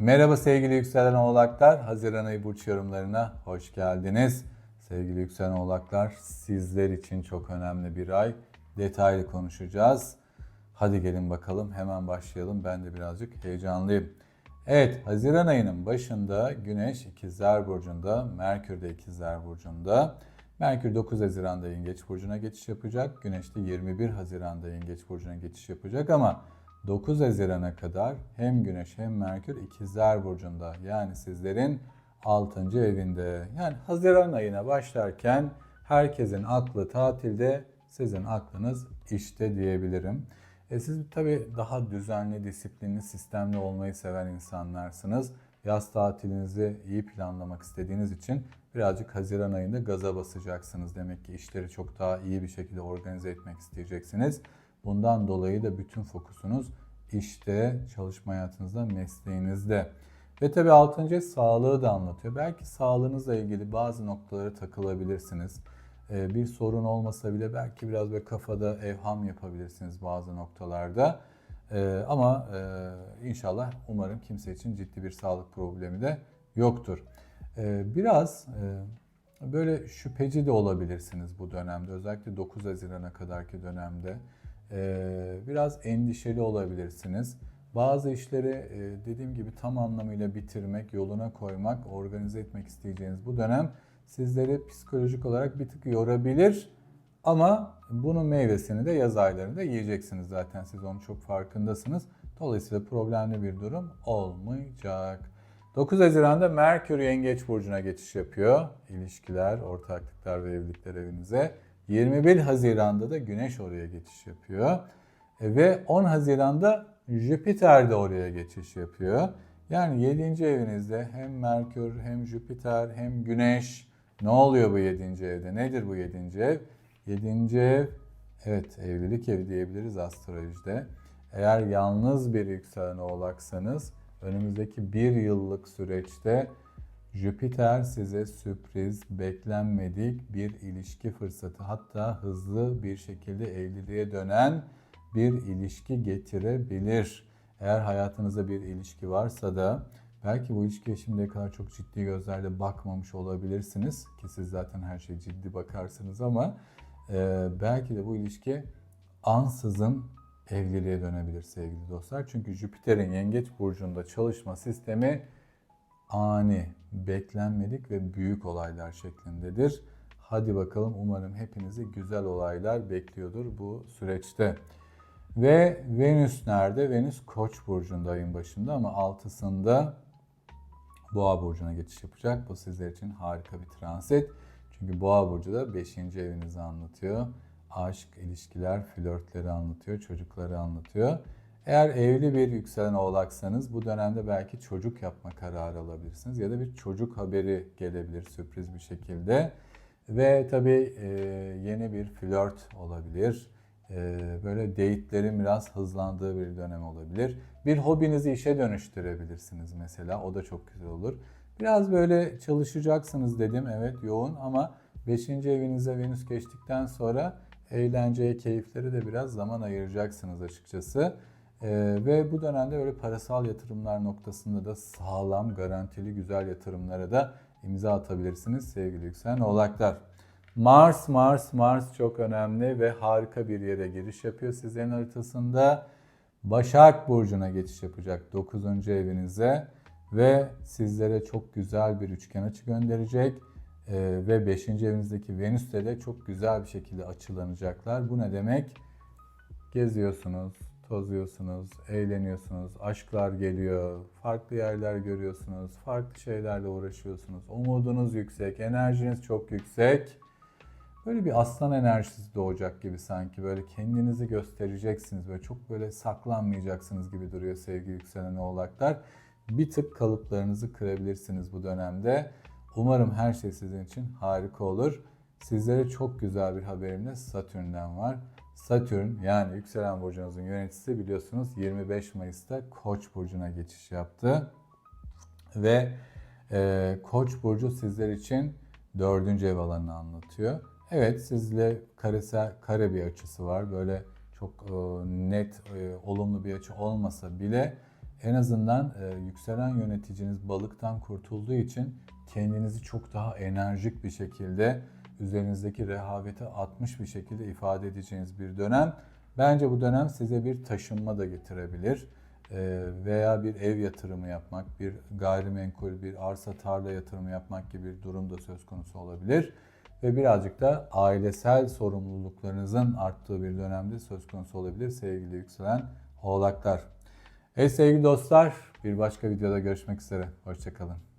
Merhaba sevgili yükselen oğlaklar. Haziran ayı burç yorumlarına hoş geldiniz. Sevgili yükselen oğlaklar sizler için çok önemli bir ay. Detaylı konuşacağız. Hadi gelin bakalım hemen başlayalım. Ben de birazcık heyecanlıyım. Evet Haziran ayının başında Güneş İkizler Burcu'nda, Merkür de İkizler Burcu'nda. Merkür 9 Haziran'da Yengeç Burcu'na geçiş yapacak. Güneş de 21 Haziran'da Yengeç Burcu'na geçiş yapacak ama 9 Haziran'a kadar hem Güneş hem Merkür İkizler Burcu'nda yani sizlerin 6. evinde. Yani Haziran ayına başlarken herkesin aklı tatilde, sizin aklınız işte diyebilirim. E siz tabii daha düzenli, disiplinli, sistemli olmayı seven insanlarsınız. Yaz tatilinizi iyi planlamak istediğiniz için birazcık Haziran ayında gaza basacaksınız. Demek ki işleri çok daha iyi bir şekilde organize etmek isteyeceksiniz. Bundan dolayı da bütün fokusunuz işte, çalışma hayatınızda, mesleğinizde. Ve tabii 6. ev sağlığı da anlatıyor. Belki sağlığınızla ilgili bazı noktalara takılabilirsiniz. Ee, Bir sorun olmasa bile belki biraz böyle kafada evham yapabilirsiniz bazı noktalarda. Ee, Ama e, inşallah umarım kimse için ciddi bir sağlık problemi de yoktur. Ee, Biraz e, böyle şüpheci de olabilirsiniz bu dönemde. Özellikle 9 Haziran'a kadarki dönemde. Ee, Biraz endişeli olabilirsiniz. Bazı işleri e, dediğim gibi tam anlamıyla bitirmek, yoluna koymak, organize etmek isteyeceğiniz bu dönem sizleri psikolojik olarak bir tık yorabilir. Ama bunun meyvesini de yaz aylarında yiyeceksiniz zaten. Siz onun çok farkındasınız. Dolayısıyla problemli bir durum olmayacak. 9 Haziran'da Merkür Yengeç Burcu'na geçiş yapıyor. İlişkiler, ortaklıklar ve evlilikler evinize. 21 Haziran'da da Güneş oraya geçiş yapıyor. E, Ve 10 Haziran'da Jüpiter de oraya geçiş yapıyor. Yani 7. evinizde hem Merkür hem Jüpiter hem Güneş. Ne oluyor bu 7. evde? Nedir bu 7. ev? 7. ev evet evlilik evi diyebiliriz astrolojide. Eğer yalnız bir yükselen oğlaksanız önümüzdeki bir yıllık süreçte Jüpiter size sürpriz, beklenmedik bir ilişki fırsatı hatta hızlı bir şekilde evliliğe dönen bir ilişki getirebilir. Eğer hayatınızda bir ilişki varsa da belki bu ilişkiye şimdiye kadar çok ciddi gözlerle bakmamış olabilirsiniz ki siz zaten her şeye ciddi bakarsınız ama e, belki de bu ilişki ansızın evliliğe dönebilir sevgili dostlar. Çünkü Jüpiter'in Yengeç burcunda çalışma sistemi ani, beklenmedik ve büyük olaylar şeklindedir. Hadi bakalım umarım hepinizi güzel olaylar bekliyordur bu süreçte. Ve Venüs nerede? Venüs Koç burcunda ayın başında ama altısında Boğa burcuna geçiş yapacak. Bu sizler için harika bir transit. Çünkü Boğa burcu da 5. evinizi anlatıyor. Aşk, ilişkiler, flörtleri anlatıyor, çocukları anlatıyor. Eğer evli bir yükselen oğlaksanız bu dönemde belki çocuk yapma kararı alabilirsiniz ya da bir çocuk haberi gelebilir sürpriz bir şekilde. Ve tabii e, yeni bir flört olabilir. E, böyle date'lerin biraz hızlandığı bir dönem olabilir. Bir hobinizi işe dönüştürebilirsiniz mesela. O da çok güzel olur. Biraz böyle çalışacaksınız dedim evet yoğun ama 5. evinize Venüs geçtikten sonra eğlenceye, keyiflere de biraz zaman ayıracaksınız açıkçası. Ee, ve bu dönemde böyle parasal yatırımlar noktasında da sağlam, garantili, güzel yatırımlara da imza atabilirsiniz sevgili yükselen oğlaklar. Mars, Mars, Mars çok önemli ve harika bir yere giriş yapıyor sizlerin haritasında. Başak Burcu'na geçiş yapacak 9. evinize ve sizlere çok güzel bir üçgen açı gönderecek. Ee, ve 5. evinizdeki Venüs'le de çok güzel bir şekilde açılanacaklar. Bu ne demek? Geziyorsunuz, tozuyorsunuz, eğleniyorsunuz, aşklar geliyor, farklı yerler görüyorsunuz, farklı şeylerle uğraşıyorsunuz. Umudunuz yüksek, enerjiniz çok yüksek. Böyle bir aslan enerjisi doğacak gibi sanki böyle kendinizi göstereceksiniz. Böyle çok böyle saklanmayacaksınız gibi duruyor sevgili yükselen oğlaklar. Bir tık kalıplarınızı kırabilirsiniz bu dönemde. Umarım her şey sizin için harika olur. Sizlere çok güzel bir haberim de Satürn'den var. Satürn yani yükselen burcunuzun yöneticisi biliyorsunuz 25 Mayıs'ta Koç burcuna geçiş yaptı. Ve e, Koç burcu sizler için dördüncü ev alanını anlatıyor. Evet sizle karesel kare bir açısı var. Böyle çok e, net, e, olumlu bir açı olmasa bile En azından e, yükselen yöneticiniz balıktan kurtulduğu için kendinizi çok daha enerjik bir şekilde üzerinizdeki rehaveti atmış bir şekilde ifade edeceğiniz bir dönem. Bence bu dönem size bir taşınma da getirebilir. E, veya bir ev yatırımı yapmak, bir gayrimenkul, bir arsa tarla yatırımı yapmak gibi bir durum da söz konusu olabilir. Ve birazcık da ailesel sorumluluklarınızın arttığı bir dönemde söz konusu olabilir sevgili yükselen oğlaklar. Evet sevgili dostlar bir başka videoda görüşmek üzere. Hoşçakalın.